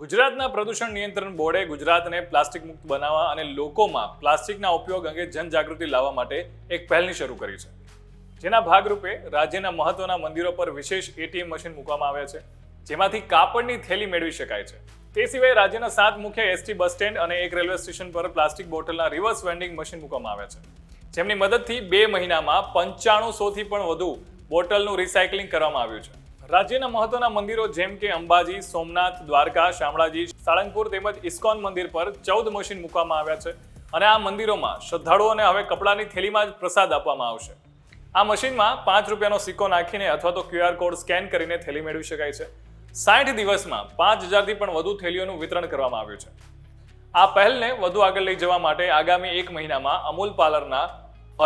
ગુજરાતના પ્રદૂષણ નિયંત્રણ બોર્ડે ગુજરાતને પ્લાસ્ટિક મુક્ત બનાવવા અને લોકોમાં પ્લાસ્ટિકના ઉપયોગ અંગે જનજાગૃતિ લાવવા માટે એક પહેલની શરૂ કરી છે. જેના ભાગરૂપે રાજ્યના મહત્વના મંદિરો પર વિશેષ એટીએમ મશીન મૂકવામાં આવ્યા છે. જેમાંથી કાપડની થેલી મેળવી શકાય છે. તે સિવાય રાજ્યના સાત મુખ્ય એસટી બસ સ્ટેન્ડ અને એક રેલવે સ્ટેશન પર પ્લાસ્ટિક બોટલના રિવર્સ વેન્ડિંગ મશીન મૂકવામાં આવ્યા છે. જેમની મદદથી બે મહિનામાં પંચાણું સોથી પણ વધુ બોટલનું રિસાયકલિંગ કરવામાં આવ્યું છે. રાજ્યના મહત્વના મંદિરો જેમ કે અંબાજી, સોમનાથ, દ્વારકા, શામળાજી, સાળંગપુર તેમજ ઇસ્કોન મંદિર પર ચૌદ મશીન મૂકવામાં આવ્યા છે અને આ મંદિરોમાં શ્રદ્ધાળુઓને હવે કપડાની થેલીમાં જ પ્રસાદ આપવામાં આવશે. આ મશીનમાં પાંચ રૂપિયાનો સિક્કો નાખીને અથવા તો ક્યુઆર કોડ સ્કેન કરીને થેલી મેળવી શકાય છે. સાઠ દિવસમાં પાંચ હજારથી પણ વધુ થેલીઓનું વિતરણ કરવામાં આવ્યું છે. આ પહેલને વધુ આગળ લઈ જવા માટે આગામી એક મહિનામાં અમૂલ પાર્લરના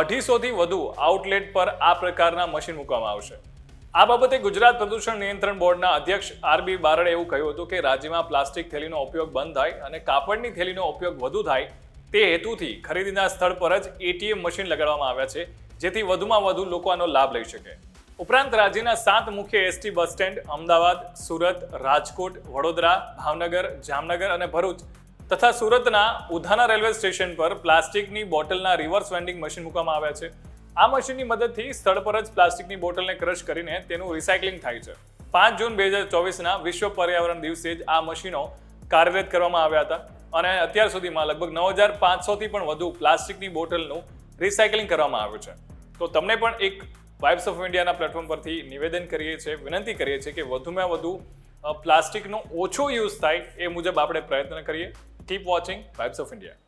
અઢીસોથી વધુ આઉટલેટ પર આ પ્રકારના મશીન મૂકવામાં આવશે. આ બાબતે ગુજરાત પ્રદૂષણ નિયંત્રણ બોર્ડના અધ્યક્ષ આરબી બારડે એવું કહ્યું હતું કે રાજ્યમાં પ્લાસ્ટિક થેલીનો ઉપયોગ બંધ થાય અને કાપડની થેલીનો ઉપયોગ વધુ થાય તે હેતુથી ખરીદીના સ્થળ પર જ એટીએમ મશીન લગાડવામાં આવ્યા છે, જેથી વધુમાં વધુ લોકો આનો લાભ લઈ શકે. ઉપરાંત રાજ્યના સાત મુખ્ય ST bus stand Ahmedabad, Surat, Rajkot, Vadodara, Bhavnagar, Jamnagar અને ભરૂચ તથા સુરતના ઉધાના રેલવે સ્ટેશન પર પ્લાસ્ટિકની બોટલના રિવર્સ વેન્ડિંગ મશીન મૂકવામાં આવ્યા છે. આ મશીનની મદદથી સ્થળ પર જ પ્લાસ્ટિકની બોટલને ક્રશ કરીને તેનું રિસાયકલિંગ થાય છે. પાંચ જૂન બે હજાર ચોવીસના વિશ્વ પર્યાવરણ દિવસે જ આ મશીનો કાર્યરત કરવામાં આવ્યા હતા અને અત્યાર સુધીમાં લગભગ નવ હજાર પાંચસોથી પણ વધુ પ્લાસ્ટિકની બોટલનું રિસાયકલિંગ કરવામાં આવ્યું છે. તો તમને પણ એક વાઇબ્સ ઓફ ઇન્ડિયાના પ્લેટફોર્મ પરથી નિવેદન કરીએ છીએ, વિનંતી કરીએ છીએ કે વધુમાં વધુ પ્લાસ્ટિકનો ઓછો યુઝ થાય એ મુજબ આપણે પ્રયત્ન કરીએ. Keep watching vibes of India